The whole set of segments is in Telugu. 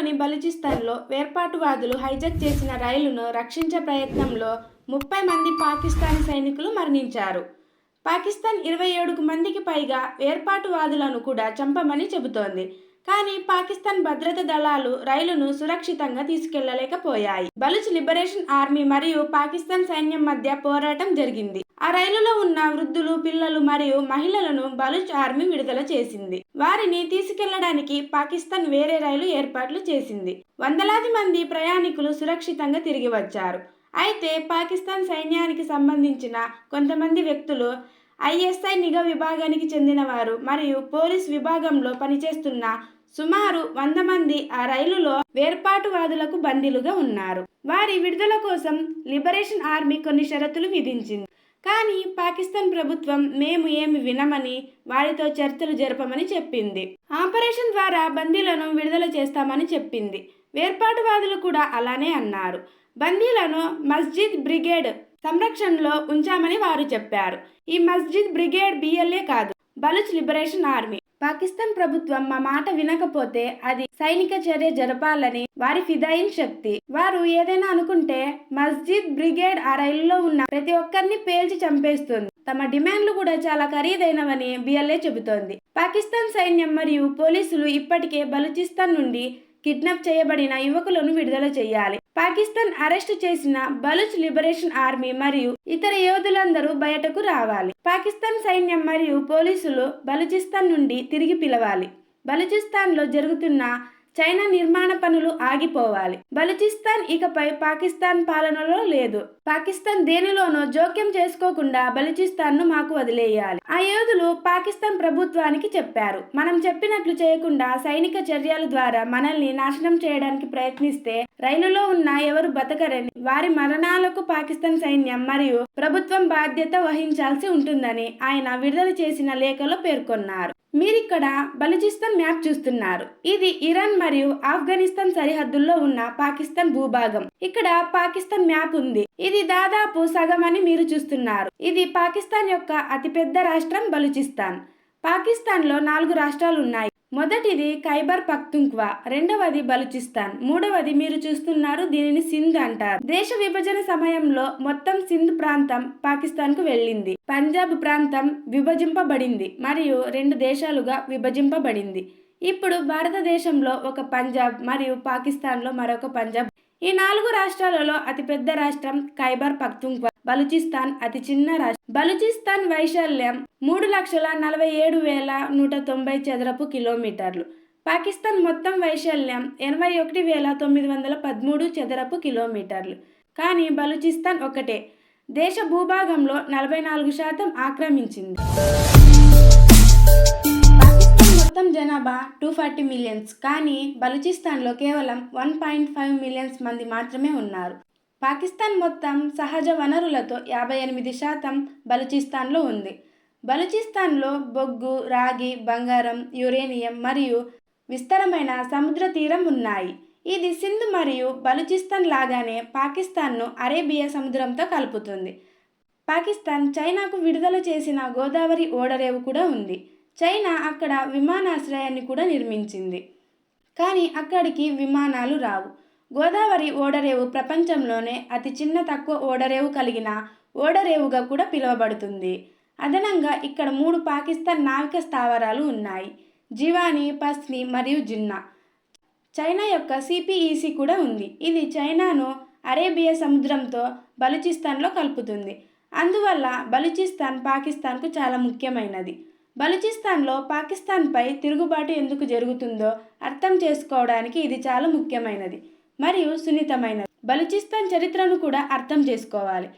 పాకిస్తాన్లోని బలూచిస్తాన్లో వేర్పాటువాదులు హైజాక్ చేసిన రైలును రక్షించే ప్రయత్నంలో ముప్పై మంది పాకిస్తానీ సైనికులు మరణించారు. పాకిస్తాన్ ఇరవై ఏడుకు మందికి పైగా వేర్పాటువాదులను కూడా చంపమని చెబుతోంది. కానీ పాకిస్తాన్ భద్రతా దళాలు రైలును సురక్షితంగా తీసుకెళ్ళలేకపోయాయి. బలుచ్ లిబరేషన్ ఆర్మీ మరియు పాకిస్తాన్ సైన్యం మధ్య పోరాటం జరిగింది. ఆ రైలులో ఉన్న వృద్ధులు పిల్లలు మరియు మహిళలను బలుచ్ ఆర్మీ విడుదల చేసింది. వారిని తీసుకెళ్ళడానికి పాకిస్తాన్ వేరే రైలు ఏర్పాట్లు చేసింది. వందలాది మంది ప్రయాణికులు సురక్షితంగా తిరిగి వచ్చారు. అయితే పాకిస్తాన్ సైన్యానికి సంబంధించిన కొంతమంది వ్యక్తులు ఐఎస్ఐ నిఘా విభాగానికి చెందినవారు మరియు పోలీస్ విభాగంలో పనిచేస్తున్న సుమారు వంద మంది ఆ రైలులో వేర్పాటువాదులకు బందీలుగా ఉన్నారు. వారి విడుదల కోసం లిబరేషన్ ఆర్మీ కొన్ని షరతులు విధించింది. కానీ పాకిస్తాన్ ప్రభుత్వం మేము ఏమి వినమని వారితో చర్చలు జరపమని చెప్పింది. ఆపరేషన్ ద్వారా బందీలను విడుదల చేస్తామని చెప్పింది. వేర్పాటువాదులు కూడా అలానే అన్నారు. బందీలను మస్జిద్ బ్రిగేడ్ సంరక్షణలో ఉంచామని వారు చెప్పారు. ఈ మస్జిద్ బ్రిగేడ్ బిఎల్ఏ కాదు బలుచ్ లిబరేషన్ ఆర్మీ. పాకిస్తాన్ ప్రభుత్వం మా మాట వినకపోతే అది సైనిక చర్య జరపాలని వారి ఫిదాయిన్ శక్తి. వారు ఏదైనా అనుకుంటే మస్జిద్ బ్రిగేడ్ ఆ రైలులో ఉన్న ప్రతి ఒక్కరిని పేల్చి చంపేస్తుంది. తమ డిమాండ్లు కూడా చాలా ఖరీదైనవని బిఎల్ఏ చెబుతోంది. పాకిస్తాన్ సైన్యం మరియు పోలీసులు ఇప్పటికే బలూచిస్తాన్ నుండి కిడ్నాప్ చేయబడిన యువకులను విడుదల చేయాలి. పాకిస్తాన్ అరెస్టు చేసిన బలుచ్ లిబరేషన్ ఆర్మీ మరియు ఇతర యోధులందరూ బయటకు రావాలి. పాకిస్తాన్ సైన్యం మరియు పోలీసులు బలూచిస్తాన్ నుండి తిరిగి పిలవాలి. బలూచిస్తాన్లో జరుగుతున్న చైనా నిర్మాణ పనులు ఆగిపోవాలి. బలూచిస్తాన్ ఇకపై పాకిస్తాన్ పాలనలో లేదు. పాకిస్తాన్ దేనిలోనో జోక్యం చేసుకోకుండా బలూచిస్తాన్ను మాకు వదిలేయాలి. ఆ యోధులు పాకిస్తాన్ ప్రభుత్వానికి చెప్పారు. మనం చెప్పినట్లు చేయకుండా సైనిక చర్యల ద్వారా మనల్ని నాశనం చేయడానికి ప్రయత్నిస్తే రైలులో ఉన్న ఎవరు బతకరని వారి మరణాలకు పాకిస్తాన్ సైన్యం మరియు ప్రభుత్వం బాధ్యత వహించాల్సి ఉంటుందని ఆయన విడుదల చేసిన లేఖలో పేర్కొన్నారు. మీరిక్కడ బలూచిస్తాన్ మ్యాప్ చూస్తున్నారు. ఇది ఇరాన్ మరియు ఆఫ్ఘనిస్తాన్ సరిహద్దుల్లో ఉన్న పాకిస్తాన్ భూభాగం. ఇక్కడ పాకిస్తాన్ మ్యాప్ ఉంది. ఇది దాదాపు సగం అని మీరు చూస్తున్నారు. ఇది పాకిస్తాన్ యొక్క అతిపెద్ద రాష్ట్రం బలూచిస్తాన్. పాకిస్తాన్లో నాలుగు రాష్ట్రాలు ఉన్నాయి మొదటిది ఖైబర్ పక్తుంక్వా రెండవది బలుచిస్తాన్ మూడవది మీరు చూస్తున్నారు దీనిని సింధ్ అంటారు. దేశ విభజన సమయంలో మొత్తం సింధ్ ప్రాంతం పాకిస్తాన్కు వెళ్ళింది. పంజాబ్ ప్రాంతం విభజింపబడింది మరియు రెండు దేశాలుగా విభజింపబడింది. ఇప్పుడు భారతదేశంలో ఒక పంజాబ్ మరియు పాకిస్తాన్లో మరొక పంజాబ్. ఈ నాలుగు రాష్ట్రాలలో అతిపెద్ద రాష్ట్రం ఖైబర్ పక్తుంక్వా బలూచిస్తాన్ అతి చిన్న రాష్ట్రం. బలూచిస్తాన్ వైశాల్యం మూడు లక్షల నలభై ఏడు వేల నూట తొంభై చదరపు కిలోమీటర్లు. పాకిస్తాన్ మొత్తం వైశాల్యం ఎనభై ఒకటి వేల తొమ్మిది వందల పదమూడు చదరపు కిలోమీటర్లు. కానీ బలూచిస్తాన్ ఒకటే దేశ భూభాగంలో నలభై నాలుగు శాతం ఆక్రమించింది. మొత్తం జనాభా టూ ఫార్టీ మిలియన్స్. కానీ బలూచిస్తాన్లో కేవలం వన్ పాయింట్ ఫైవ్ మిలియన్స్ మంది మాత్రమే ఉన్నారు. పాకిస్తాన్ మొత్తం సహజ వనరులతో యాభై ఎనిమిది శాతం బలూచిస్తాన్లో ఉంది. బలూచిస్తాన్లో బొగ్గు రాగి బంగారం యురేనియం మరియు విస్తారమైన సముద్ర తీరం ఉన్నాయి. ఇది సింధు మరియు బలూచిస్తాన్ లాగానే పాకిస్తాన్ను అరేబియా సముద్రంతో కలుపుతుంది. పాకిస్తాన్ చైనాకు విడుదల చేసిన గోదావరి ఓడరేవు కూడా ఉంది. చైనా అక్కడ విమానాశ్రయాన్ని కూడా నిర్మించింది. కానీ అక్కడికి విమానాలు రావు. గోదావరి ఓడరేవు ప్రపంచంలోనే అతి చిన్న తక్కువ ఓడరేవు కలిగిన ఓడరేవుగా కూడా పిలువబడుతుంది. అదనంగా ఇక్కడ మూడు పాకిస్తాన్ నావిక స్థావరాలు ఉన్నాయి. జివాని పస్ని మరియు జిన్నా. చైనా యొక్క సిపిఈసి కూడా ఉంది. ఇది చైనాను అరేబియా సముద్రంతో బలూచిస్తాన్లో కలుపుతుంది. అందువల్ల బలూచిస్తాన్ పాకిస్తాన్కు చాలా ముఖ్యమైనది. బలూచిస్తాన్లో పాకిస్తాన్పై తిరుగుబాటు ఎందుకు జరుగుతుందో అర్థం చేసుకోవడానికి ఇది చాలా ముఖ్యమైనది. మరియు సున్నితమైనది. బలూచిస్తాన్ చరిత్రను కూడా అర్థం చేసుకోవాలి.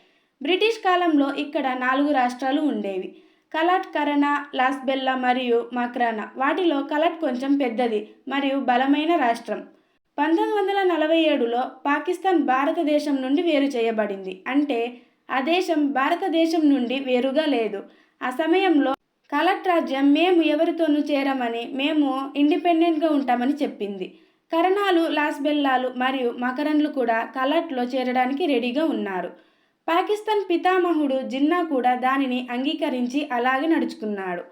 బ్రిటిష్ కాలంలో ఇక్కడ నాలుగు రాష్ట్రాలు ఉండేవి. కలాట్ కరనా లాస్బెల్లా మరియు మక్రానా. వాటిలో కలాట్ కొంచెం పెద్దది మరియు బలమైన రాష్ట్రం. పంతొమ్మిది వందల నలభై ఏడులో పాకిస్తాన్ భారతదేశం నుండి వేరు చేయబడింది. అంటే ఆ దేశం భారతదేశం నుండి వేరుగా లేదు. ఆ సమయంలో కలట్ రాజ్యం మేము ఎవరితోనూ చేరమని మేము ఇండిపెండెంట్గా ఉంటామని చెప్పింది. కరణాలు లాస్బెల్లాలు మరియు మకరన్లు కూడా కలట్లో చేరడానికి రెడీగా ఉన్నారు. పాకిస్తాన్ పితామహుడు జిన్నా కూడా దానిని అంగీకరించి అలాగే నడుచుకున్నాడు.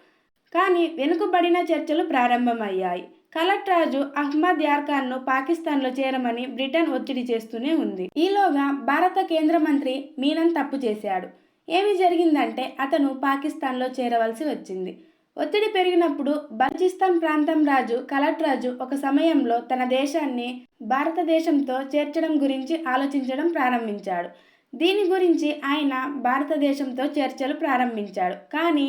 కానీ వెనుకబడిన చర్చలు ప్రారంభమయ్యాయి. కలట్ రాజు అహ్మద్ యార్ఖాన్ను పాకిస్తాన్లో చేరమని బ్రిటన్ ఒత్తిడి చేస్తూనే ఉంది. ఈలోగా భారత కేంద్ర మంత్రి మీనన్ తప్పు చేశాడు. ఏమి జరిగిందంటే అతను పాకిస్తాన్లో చేరవలసి వచ్చింది. ఒత్తిడి పెరిగినప్పుడు బలూచిస్తాన్ ప్రాంతం రాజు కలట్ రాజు ఒక సమయంలో తన దేశాన్ని భారతదేశంతో చేర్చడం గురించి ఆలోచించడం ప్రారంభించాడు. దీని గురించి ఆయన భారతదేశంతో చర్చలు ప్రారంభించాడు. కానీ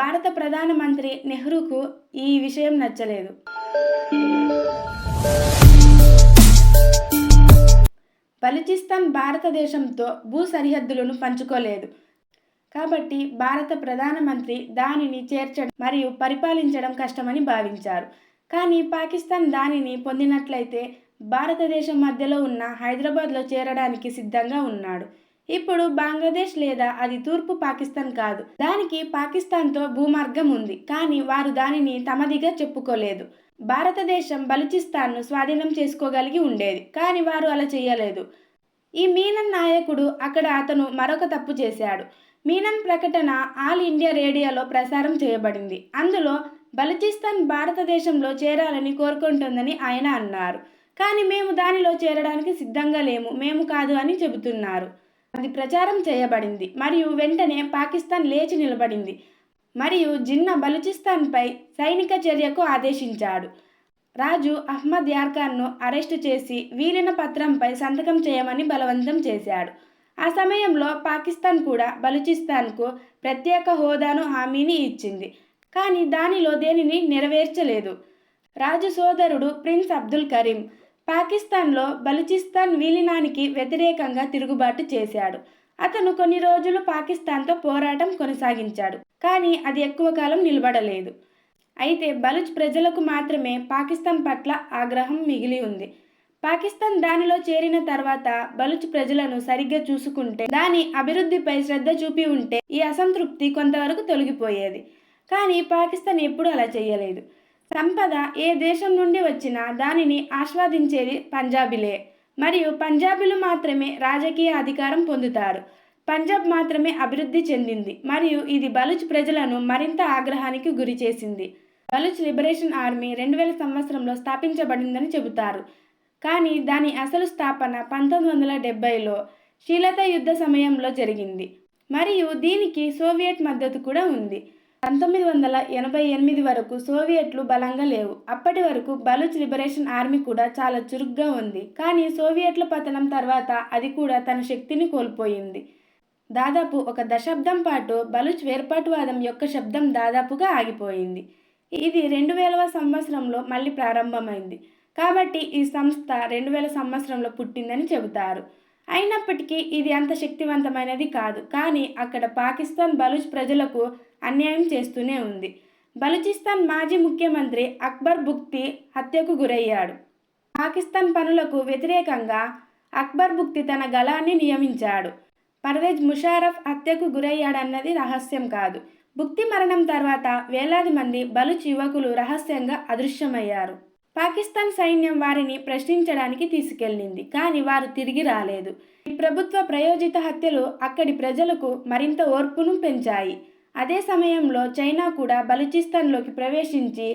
భారత ప్రధానమంత్రి నెహ్రూకు ఈ విషయం నచ్చలేదు. బలూచిస్తాన్ భారతదేశంతో భూ సరిహద్దులను పంచుకోలేదు. కాబట్టి భారత ప్రధానమంత్రి దానిని చేర్చడం మరియు పరిపాలించడం కష్టమని భావించారు. కానీ పాకిస్తాన్ దానిని పొందినట్లయితే భారతదేశం మధ్యలో ఉన్న హైదరాబాద్లో చేరడానికి సిద్ధంగా ఉన్నాడు. ఇప్పుడు బంగ్లాదేశ్ లేదా అది తూర్పు పాకిస్తాన్ కాదు. దానికి పాకిస్తాన్తో భూమార్గం ఉంది. కానీ వారు దానిని తమదిగా చెప్పుకోలేదు. భారతదేశం బలుచిస్తాన్ను స్వాధీనం చేసుకోగలిగి ఉండేది. కానీ వారు అలా చేయలేదు. ఈ మీనన్ నాయకుడు అక్కడ అతను మరొక తప్పు చేశాడు. మీనన్ ప్రకటన ఆల్ ఇండియా రేడియోలో ప్రసారం చేయబడింది. అందులో బలూచిస్తాన్ భారతదేశంలో చేరాలని కోరుకుంటుందని ఆయన అన్నారు. కానీ మేము దానిలో చేరడానికి సిద్ధంగా లేము మేము కాదు అని చెబుతున్నారు. అది ప్రచారం చేయబడింది మరియు వెంటనే పాకిస్తాన్ లేచి నిలబడింది మరియు జిన్నా బలూచిస్తాన్పై సైనిక చర్యకు ఆదేశించాడు. రాజు అహ్మద్ యార్ఖాన్ను అరెస్టు చేసి వీలిన పత్రంపై సంతకం చేయమని బలవంతం చేశాడు. ఆ సమయంలో పాకిస్తాన్ కూడా బలూచిస్తాన్కు ప్రత్యేక హోదాను హామీని ఇచ్చింది. కానీ దానిలో దేనిని నెరవేర్చలేదు. రాజు సోదరుడు ప్రిన్స్ అబ్దుల్ కరీం పాకిస్తాన్లో బలూచిస్తాన్ విలీనానికి వ్యతిరేకంగా తిరుగుబాటు చేశాడు. అతను కొన్ని రోజులు పాకిస్తాన్తో పోరాటం కొనసాగించాడు. కానీ అది ఎక్కువ కాలం నిలబడలేదు. అయితే బలుచ్ ప్రజలకు మాత్రమే పాకిస్తాన్ పట్ల ఆగ్రహం మిగిలి ఉంది. పాకిస్తాన్ దానిలో చేరిన తర్వాత బలుచ్ ప్రజలను సరిగ్గా చూసుకుంటే దాని అభివృద్ధిపై శ్రద్ధ చూపి ఉంటే ఈ అసంతృప్తి కొంతవరకు తొలగిపోయేది. కానీ పాకిస్తాన్ ఎప్పుడూ అలా చేయలేదు. సంపద ఏ దేశం నుండి వచ్చినా దానిని ఆస్వాదించేది పంజాబీలే. మరియు పంజాబీలు మాత్రమే రాజకీయ అధికారం పొందుతారు. పంజాబ్ మాత్రమే అభివృద్ధి చెందింది. మరియు ఇది బలుచ్ ప్రజలను మరింత ఆగ్రహానికి గురి చేసింది. లిబరేషన్ ఆర్మీ రెండు వేల సంవత్సరంలో స్థాపించబడిందని చెబుతారు. కానీ దాని అసలు స్థాపన పంతొమ్మిది వందల డెబ్బైలో శీలత యుద్ధ సమయంలో జరిగింది. మరియు దీనికి సోవియట్ మద్దతు కూడా ఉంది. పంతొమ్మిది వందల ఎనభై ఎనిమిది వరకు సోవియట్లు బలంగా లేవు. అప్పటి వరకు బలూచ్ లిబరేషన్ ఆర్మీ కూడా చాలా చురుగ్గా ఉంది. కానీ సోవియట్ల పతనం తర్వాత అది కూడా తన శక్తిని కోల్పోయింది. దాదాపు ఒక దశాబ్దం పాటు బలూచ్ వేర్పాటువాదం యొక్క శబ్దం దాదాపుగా ఆగిపోయింది. ఇది రెండు వేలవ సంవత్సరంలో మళ్ళీ ప్రారంభమైంది. కాబట్టి ఈ సంస్థ రెండు వేల సంవత్సరంలో పుట్టిందని చెబుతారు. అయినప్పటికీ ఇది అంత శక్తివంతమైనది కాదు. కానీ అక్కడ పాకిస్తాన్ బలూచ్ ప్రజలకు అన్యాయం చేస్తూనే ఉంది. బలూచిస్తాన్ మాజీ ముఖ్యమంత్రి అక్బర్ బుక్తి హత్యకు గురయ్యాడు. పాకిస్తాన్ పనులకు వ్యతిరేకంగా అక్బర్ బుక్తి తన గళాన్ని నియమించాడు. పర్వేజ్ ముషారఫ్ హత్యకు గురయ్యాడన్నది రహస్యం కాదు. బుక్తి మరణం తర్వాత వేలాది మంది బలుచ్ యువకులు రహస్యంగా అదృశ్యమయ్యారు. పాకిస్తాన్ సైన్యం వారిని ప్రశ్నించడానికి తీసుకెళ్ళింది కానీ వారు తిరిగి రాలేదు. ఈ ప్రభుత్వ ప్రయోజిత హత్యలు అక్కడి ప్రజలకు మరింత ఓర్పును పెంచాయి. అదే సమయంలో చైనా కూడా బలూచిస్తాన్లోకి ప్రవేశించి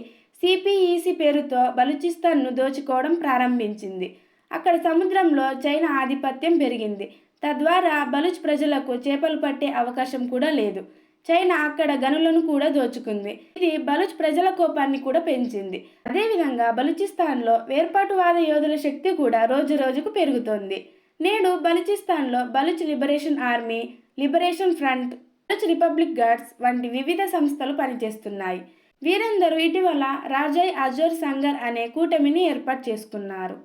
సిపిఈసి పేరుతో బలూచిస్తాన్ను దోచుకోవడం ప్రారంభించింది. అక్కడ సముద్రంలో చైనా ఆధిపత్యం పెరిగింది. తద్వారా బలూచ్ ప్రజలకు చేపలు పట్టే అవకాశం కూడా లేదు. చైనా అక్కడ గనులను కూడా దోచుకుంది. ఇది బలుచ్ ప్రజల కోపాన్ని కూడా పెంచింది. అదేవిధంగా బలుచిస్తాన్లో వేర్పాటువాద యోధుల శక్తి కూడా రోజు రోజుకు పెరుగుతోంది. నేడు బలుచిస్తాన్లో Baloch liberation army liberation front Baloch republic guards వంటి వివిధ సంస్థలు పనిచేస్తున్నాయి. వీరందరూ ఇటీవల రాజాయ్ అజోర్ సంగర్ అనే కూటమిని ఏర్పాటు చేసుకున్నారు.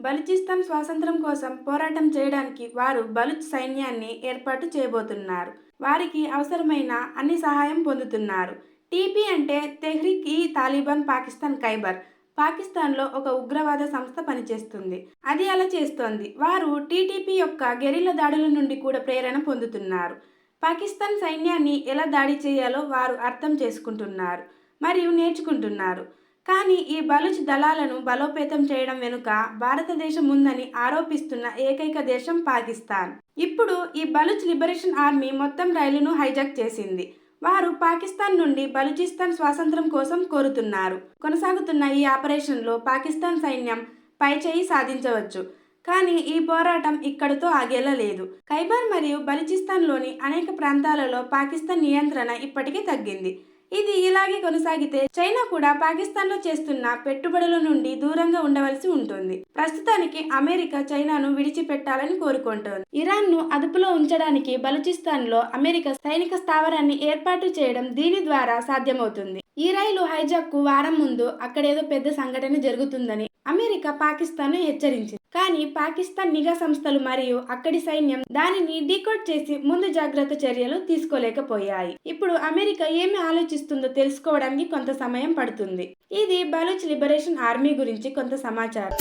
బలూచిస్తాన్ స్వాతంత్రం కోసం పోరాటం చేయడానికి వారు బలూచ్ సైన్యాన్ని ఏర్పాటు చేయబోతున్నారు. వారికి అవసరమైన అన్ని సహాయం పొందుతున్నారు. టీపీ అంటే తెహ్రీక్ ఈ తాలిబాన్ పాకిస్తాన్ ఖైబర్. పాకిస్తాన్లో ఒక ఉగ్రవాద సంస్థ పనిచేస్తుంది. అది అలా చేస్తోంది. వారు టీటీపీ యొక్క గెరిల్ల దాడుల నుండి కూడా ప్రేరణ పొందుతున్నారు. పాకిస్తాన్ సైన్యాన్ని ఎలా దాడి చేయాలో వారు అర్థం చేసుకుంటున్నారు. మరియు నేర్చుకుంటున్నారు. కానీ ఈ బలుచ్ దళాలను బలోపేతం చేయడం వెనుక భారతదేశం ఉందని ఆరోపిస్తున్న ఏకైక దేశం పాకిస్తాన్. ఇప్పుడు ఈ బలుచ్ లిబరేషన్ ఆర్మీ మొత్తం రైలును హైజాక్ చేసింది. వారు పాకిస్తాన్ నుండి బలూచిస్తాన్ స్వాతంత్రం కోసం కోరుతున్నారు. కొనసాగుతున్న ఈ ఆపరేషన్లో పాకిస్తాన్ సైన్యం పైచేయి సాధించవచ్చు. కానీ ఈ పోరాటం ఇక్కడితో ఆగేలా లేదు ఖైబర్ మరియు బలూచిస్తాన్లోని అనేక ప్రాంతాలలో పాకిస్తాన్ నియంత్రణ ఇప్పటికీ తగ్గింది. ఇది ఇలాగే కొనసాగితే చైనా కూడా పాకిస్తాన్లో చేస్తున్న పెట్టుబడుల నుండి దూరంగా ఉండవలసి ఉంటుంది. ప్రస్తుతానికి అమెరికా చైనాను విడిచిపెట్టాలని కోరుకుంటోంది. ఇరాన్ను అదుపులో ఉంచడానికి బలూచిస్తాన్లో అమెరికా సైనిక స్థావరాన్ని ఏర్పాటు చేయడం దీని ద్వారా సాధ్యమవుతుంది. ఈ రైలు హైజాక్కు వారం ముందు అక్కడేదో పెద్ద సంఘటన జరుగుతుందని అమెరికా పాకిస్తాన్ హెచ్చరించింది. కానీ పాకిస్తాన్ నిఘా సంస్థలు మరియు అక్కడి సైన్యం దానిని డీకోడ్ చేసి ముందు జాగ్రత్త చర్యలు తీసుకోలేకపోయాయి. ఇప్పుడు అమెరికా ఏమి ఆలోచిస్తుందో తెలుసుకోవడానికి కొంత సమయం పడుతుంది. ఇది బలూచ్ లిబరేషన్ ఆర్మీ గురించి కొంత సమాచారం.